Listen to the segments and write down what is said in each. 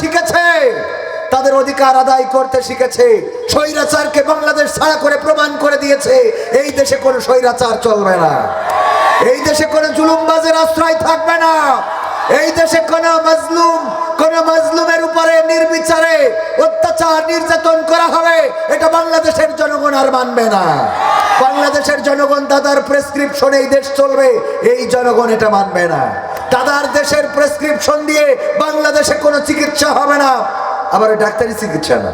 শিখেছে। তাদের অধিকার আদায় করতে শিখেছে। স্বৈরাচারকে বাংলাদেশ ছাড়া করে প্রমাণ করে দিয়েছে। এই দেশে কোনো স্বৈরাচার চলবে না। এই দেশে কোনো জুলুমবাজের আশ্রয় থাকবে না। এই দেশে কোন মাজলুম, কোন মাজলুমের উপরে নির্বিচারে অত্যাচার নির্যাতন করা হবে, এটা বাংলাদেশের জনগণ আর মানবে না। বাংলাদেশের জনগণ দাদার প্রেসক্রিপশন এই দেশ চলবে, এই জনগণ এটা মানবে না। দাদার দেশের প্রেসক্রিপশন দিয়ে বাংলাদেশে কোনো চিকিৎসা হবে না। আবার ডাক্তারি চিকিৎসা না।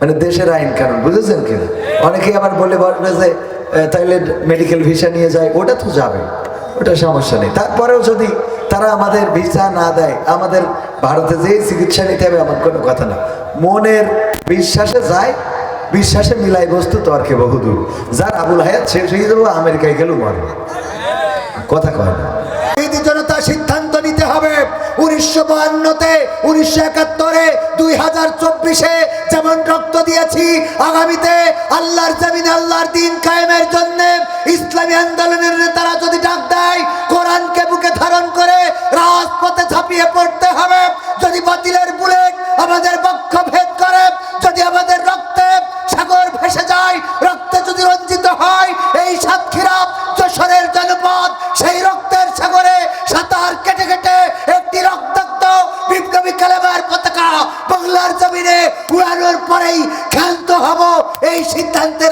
মানে দেশের আইন কানুন, বুঝেছেন কি? অনেকেই আবার বলে বলবে যে তাইলে মেডিকেল ভিসা নিয়ে যায়, ওটা তো যাবে, ওটা সমস্যা নেই। তারপরেও যদি তারা আমাদের ভিসা না দেয়, আমাদের ভারতে যে চিকিৎসা নিতে হবে এমন কোনো কথা না। মনের বিশ্বাসে যায়, বিশ্বাসে মিলাই বস্তু তর্কে বহুদূর। যার আবুল হায়াত শেষ হয়ে আমেরিকায় গেলেও মরবে। কথা কয় না। সিদ্ধান্ত নিতে হবে। উনিশশো বাহান্নতে, উনিশশো একাত্তরে, দুই হাজার চব্বিশে যেমন রক্ত দিয়েছি, আগামীতে আল্লাহর জামিন আল্লাহর দিন কায়েমের জন্য ইসলামী আন্দোলনের নেতারা যদি ডাক দেয়, কোরআনকে বুকে ধারণ করে রাজপথে ঝাঁপিয়ে পড়তে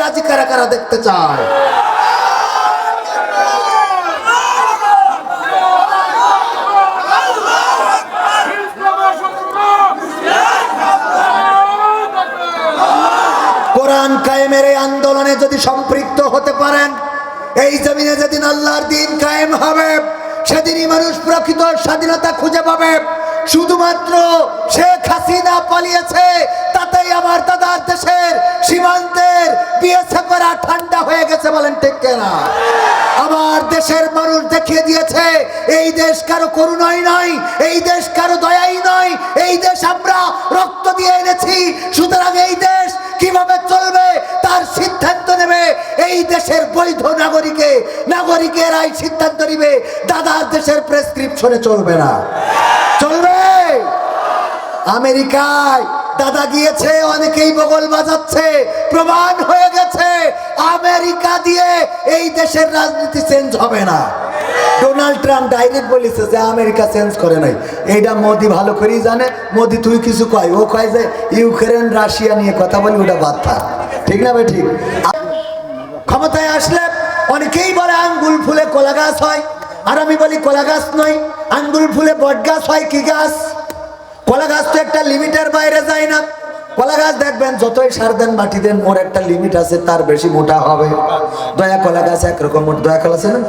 রাজি কারা কারা দেখতে চায়? কায়েমের এই আন্দোলনে যদি সম্পৃক্ত হতে পারেন, এই জমিনে যেদিন আল্লাহর দিন কায়েম হবে, সেদিনই মানুষ প্রকৃত স্বাধীনতা খুঁজে পাবে। শুধুমাত্র শেখ হাসিনা পালিয়েছে, তাতেই আমার দাদার দেশের সীমান্তের বিএসএফেরা ঠান্ডা হয়ে গেছে বলেন ঠিক কেনা? আমার দেশের মানুষ দেখিয়ে দিয়েছে, এই দেশ কারও করুণাই নয় এই দেশ কারও দয়াই নয় এই দেশ আমরা রক্ত দিয়ে এনেছি, সুতরাং এই দেশ কীভাবে চলবে তার সিদ্ধান্ত নেবে। এই দেশের বৈধ নাগরিকে, নাগরিকেরাই সিদ্ধান্ত নিবে, দাদার দেশের প্রেসক্রিপশনে চলবে না। চলবে আমেরিকায় দাদা গিয়েছে, অনেকেই বগল বাজাচ্ছে, প্রমাণ হয়ে গেছে, আমেরিকা দিয়ে এই দেশের রাজনীতি চেঞ্জ হবে না। ডোনাল্ড ট্রাম্প ডাইরেক্ট বলেছে যে আমেরিকা চেঞ্জ করে নাই। এইটা মোদি ভালো করেই জানে। মোদি, তুই কিছু কয়? ও কয় যে, ইউক্রেন, রাশিয়া নিয়ে কথা বলি, ওটা বাদ ঠিক না ভাই, ঠিক? ক্ষমতায় আসলে অনেকেই বলে আঙ্গুল ফুলে কলা গাছ হয়। আর আমি বলি কলা গাছ নয়, আঙ্গুল ফুলে বট গাছ হয় কি গাছ? কলা গাছ তো একটা লিমিটের বাইরে যায় না। কলা গাছ দেখবেন, যতই সার দেন, মাটি দেন, ওর একটা লিমিট আছে, তার বেশি মোটা হবে। দয়া কলা গাছ একরকম দয়া কলা আছে না?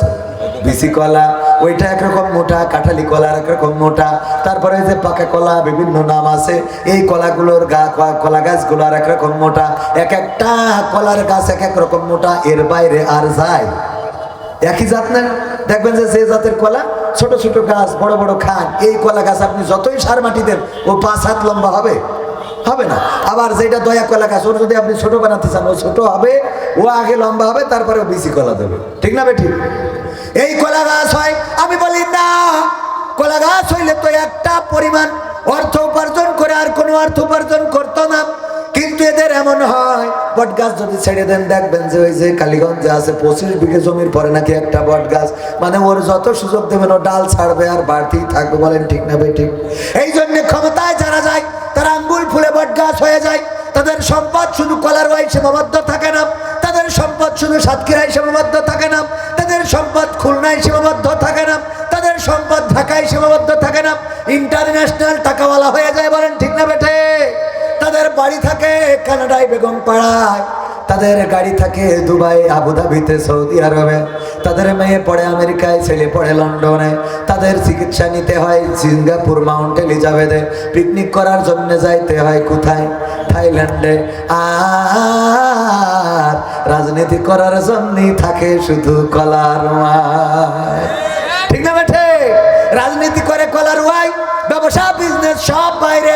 বিসি কলা, ওইটা একরকম মোটা, কাঁঠালি কলা একরকম মোটা। তারপরে যে পাকা কলা, বিভিন্ন নাম আছে। এই কলাগুলোর গা কলা গাছগুলো আর একরকম মোটা। এক একটা কলার গাছ এক এক রকম মোটা, এর বাইরে আর যায়। একই জাত না? দেখবেন যে যে জাতের কলা ছোট ছোট গাছ, বড় বড় খান এই কলা গাছ আপনি যতই সার মাটি দেন, ও পাঁচ হাত লম্বা হবে। হবে না। আবার যেটা দয়া কলা গাছ, ওর যদি আপনি ছোট বানাতে চান, ও ছোট হবে, ও আগে লম্বা হবে, তারপরে বেশি কলা দেবে। ঠিক না বেঠিক? এই কলা গাছ হয়, আমি বলি না, কলা গাছ হইলে তো একটা পরিমাণ অর্থ উপার্জন করে আর কোনো অর্থ উপার্জন করতো না। কিন্তু এদের এমন হয়, বট গাছ যদি ছেড়ে দেন, দেখবেন যে ওই যে কালীগঞ্জে আছে, পঁচিশ বিঘে জমির পরে নাকি একটা বট গাছ। মানে ওর যত সুযোগ দেবেন, ও ডাল ছাড়বে আর বাড়তেই থাকবে বলেন, ঠিক না ভাই, ঠিক। এই জন্য ক্ষমতায় যারা যায়, তারা আঙ্গুল ফুলে বট গাছ হয়ে যায়। তাদের সম্পদ শুধু কলার ওয়াই সীমাবদ্ধ থাকে না, তাদের সম্পদ শুধু সাতক্ষীরায় সীমাবদ্ধ থাকে। বাড়ি থাকে কানাডায় বেগম পাড়ায় তাদের গাড়ি থাকে দুবাই, আবুধাবিতে, সৌদি আরবে। তাদের মেয়ে পড়ে আমেরিকায়, ছেলে পড়ে লন্ডনে। তাদের চিকিৎসা নিতে হয় সিঙ্গাপুর মাউন্ট এলিজাবেথে। পিকনিক করার জন্য যাইতে হয় কোথায়? থাইল্যান্ডে। আর রাজনীতি করার জন্যই থাকে শুধু কলার ঠিক না রাজনীতি করে কলার ওয়াই? ব্যবসা, বিজনেস সব বাইরে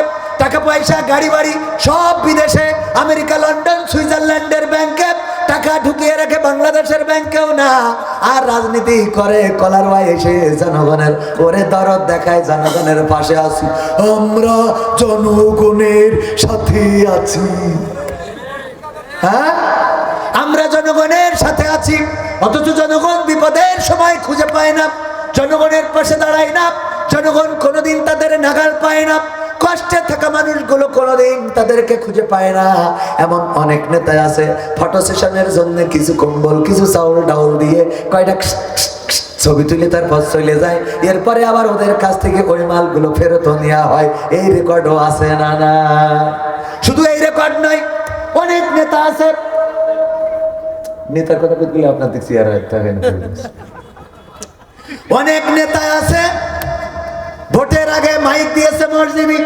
পয়সা, গাড়ি বাড়ি সব বিদেশে। আমেরিকা, লন্ডন, সুইজারল্যান্ডের ব্যাংকে টাকা ঢুকিয়ে রাখে বাংলাদেশের ব্যাংকেও না। আর রাজনীতি করে কলার ভাই এসে জনগণের ওরে দরদ দেখায়, জনগণের পাশে আছি। আমরা জনগণের সাথে আছি। হ্যাঁ? আমরা জনগণের সাথে আছি। অথচ জনগণ বিপদের সময় খুঁজে পায় না। জনগণের পাশে দাঁড়ায় না, জনগণ কোনোদিন তাদের নাগাল পায় না। কষ্টে থাকা মানুষগুলো কোনোদিন তাদেরকে খুঁজে পায় না। এমন অনেক নেতা আছে, ফটো সেশনের জন্য কিছু কম্বল, কিছু চাউল, ডাউল দিয়ে কয়টা ছবি তুলে তারপর চলে যায়। এরপরে আবার ওদের কাছ থেকে ওই মালগুলো ফেরত নেওয়া হয়। এই রেকর্ডও আছে না না? শুধু এই রেকর্ড নয়, অনেক নেতা আছে। নেতার কথা বলতে গেলে আপনার দেখছি আর একটা। অনেক নেতা আছে, ভোটের আগে মাইক দিয়েছে মসজিদে,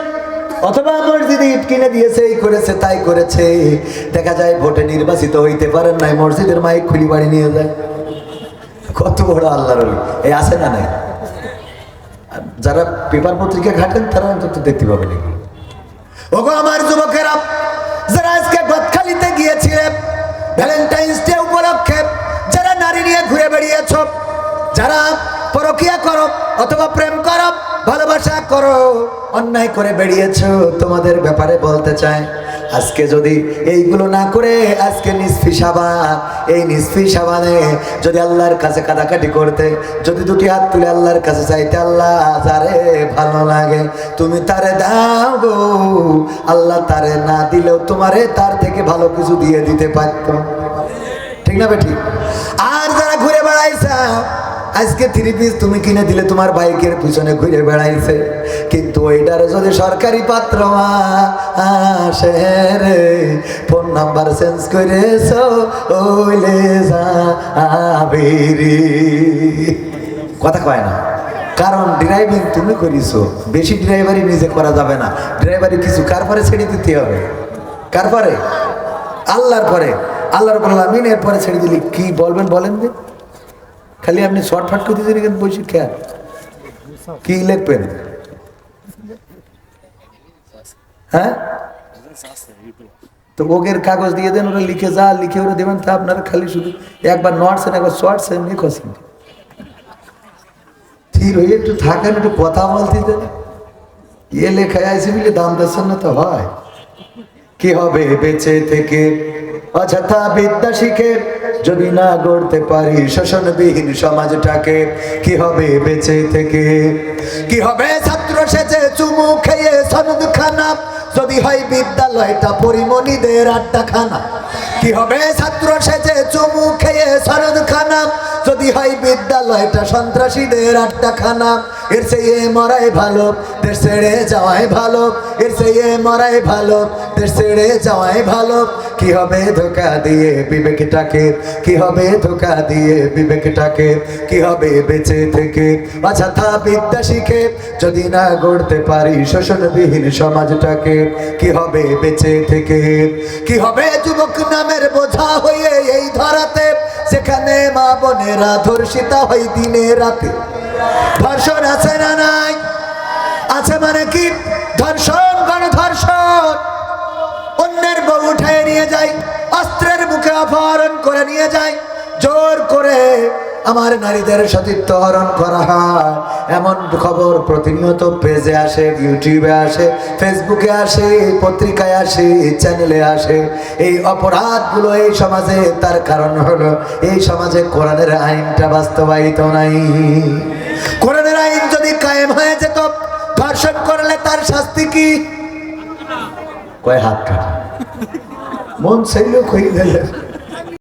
অথবা মসজিদে ইট কিনে দিয়েছে, এই করেছে, তাই করেছে। দেখা যায় ভোটে নির্বাচিত হইতে পারেন নাই, মসজিদের মাইক খুলি বাড়ি নিয়ে যায়। কত বড় আল্লাহর। এই আছে না নাই? যারা পেপার পত্রিকা ঘাটেন, তারা অন্তত দেখতে পাবেন ওগো আমার যুবকেরা, যারা আজকে গদখালিতে গিয়েছিলেন ভ্যালেন্টাইন্স ডে উপলক্ষে, যারা নারী নিয়ে ঘুরে বেড়িয়েছ, যারা পরকিয়া করো, অথবা প্রেম করো, ভালোবাসা করো, অন্যায় করে বেরিয়েছ তোমাদের ব্যাপারে বলতে চাই আজকে যদি এইগুলো না করে, আজকে নিসফি সাবান এই নিসফি সাবানে যদি আল্লাহর কাছে কাটাকাটি করতে, যদি দুটি হাত তুলে আল্লাহর কাছে চাইতে আল্লাহ যারে ভালো লাগে, তুমি তারে দাও গো। আল্লাহ তারে না দিলেও তোমারে তার থেকে ভালো কিছু দিয়ে দিতে পারতো। ঠিক না বেটি? আর যারা ঘুরে বেড়াইছা আজকে থ্রি পিস তুমি কিনে দিলে তোমার বাইকের পিছনে ঘুরে বেড়াইছে। কিন্তু ওইটারে যদি সরকারি পাত্র আসে রে ফোন নাম্বার চেঞ্জ করেছ কথা কয় না। কারণ ড্রাইভিং তুমি করিছো, বেশি ড্রাইভারি নিজে করা যাবে না। ড্রাইভারি কিছু কার পরে ছেড়ে দিতে হবে? কার পরে? আল্লাহর পরে। আল্লাহর পরে আমিনের পরে ছেড়ে দিলি কি বলবেন বলেন যে খালি আপনি শর্ট ফাট করতে দিন এখানে বসে খেয়াল। কি লিখবেন? হ্যাঁ? তো ওগের কাগজ দিয়ে দেন, ওরা লিখে যা লিখে ওরা দেবেন, তা আপনারা খালি শুধু একবার নটসেন একবার শর্টসেন লিখছেন ঠিক হয়ে একটু থাকেন, একটু কথা বলতে দেন। ইয়ে লেখায় আইসি বলে দাম দর্শন তো, হয়। কি হবে বেঁচে থেকে? অযথা বিদ্যা শিখে যদি না গড়তে পারি শোষণবিহীন সমাজটাকে, কি হবে বেঁচে থেকে? কি হবে? ছাত্র সেজে চুমু খেয়ে সনদ খানা যদি হয় বিদ্যালয়টা পরিমণিদের আড্ডা খানা কি হবে? ছাত্র সেজে চুমু খেয়ে সনদ খানা যদি হয় বিদ্যালয়টা সন্ত্রাসীদের আড্ডা খানা এর চেয়ে মরাই ভালো, দেশ ছেড়ে যাওয়াই ভালো। এর চেয়ে মরাই ভালো, দেশ ছেড়ে যাওয়াই ভালো। কি হবে ধোকা দিয়ে বিবেকটাকে? কি হবে ধোকা দিয়ে বিবেকটাকে? কি হবে বেঁচে থেকে? অযথা বিদ্যা শিখে যদি না গড়তে পারি শোষণবিহীন সমাজটাকে, কি হবে বেঁচে থেকে? কি হবে যুবক নামের বোঝা হয়ে এই ধরাতে? সেখানে মা বোনেরা ধর্ষিতা হয় দিনে রাতে। ধর্ষণ আছে না নাই? আছে মানে কি? ধর্ষণ বউ উঠে যায়, অস্ত্রের মুখে অপহরণ করে নিয়ে যায়, জোর করে আমার নারীদের সতীত্ব করা হয়। এমন খবর প্রতিনিয়ত পেজে আসে, ইউটিউবে আসে, ফেসবুকে আসে, পত্রিকায় আসে, চ্যানেলে আসে। এই অপরাধগুলো এই সমাজে, তার কারণ হলো, এই সমাজে কোরআনের আইনটা বাস্তবায়িত নাই। কোরআনের আইন যদি কায়েম হয়ে যেত, ধর্ষণ করলে তার শাস্তি কি? কয় হাত কাটা? মন সেই লোক হয়ে গেলে